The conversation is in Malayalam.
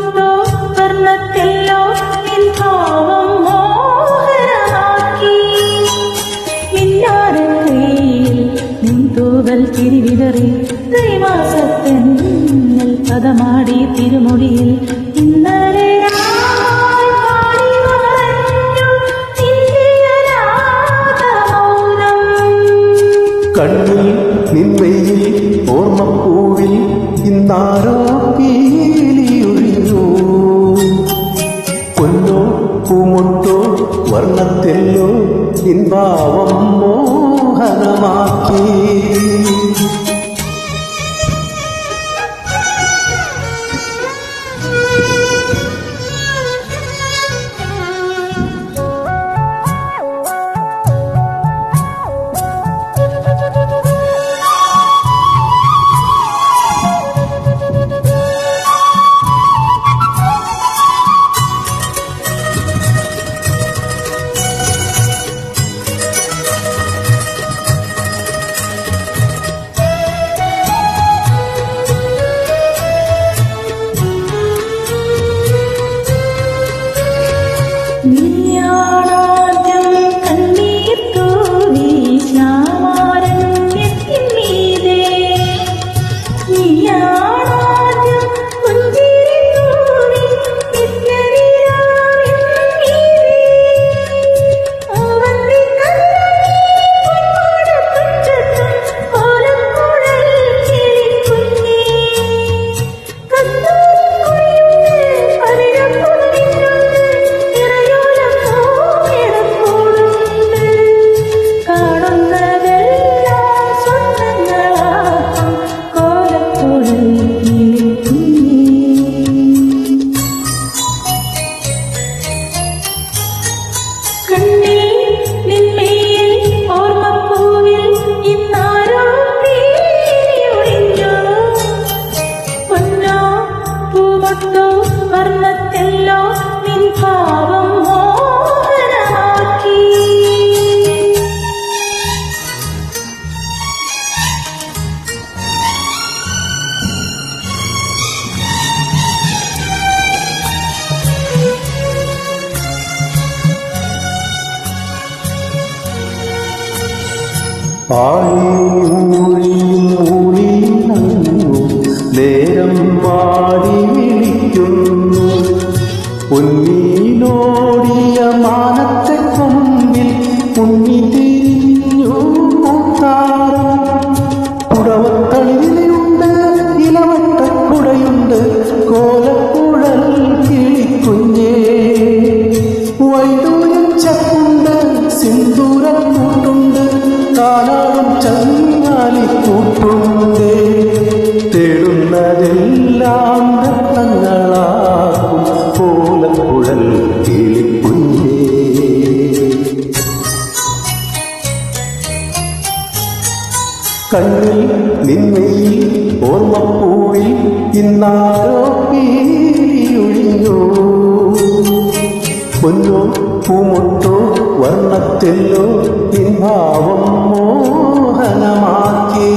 മുത്തോ നിൻ ഭാവം നിൻ തൂവൽ പദമാടി തിരുമൊഴിയിൽ ഇന്നലെ കണ്ണിൽ നിന്മയിൽ ഓർമ്മപ്പൂവിൽ ഇന്നാരോ ഈ വർണത്തെല്ലോ ഇൻഭാവം മോഹനമാക്കി Ai, Uri. കാലാടും ചങ്ങാലി കൂട്ടുണ്ട് തേടുന്നതെല്ലാം രത്നങ്ങളാകും പോലക്കുഴൽ കിളിക്കുഞ്ഞേ. കണ്ണിൽ നിന്മയിൽ ഓർമ്മപ്പൂവിൽ ഇന്നാരോ പീലിയൊഴിഞ്ഞു. പൊന്നോ പൂമൊട്ടോ വർണത്തെല്ലോ ഇൻഭാവം മോഹനമാക്കി.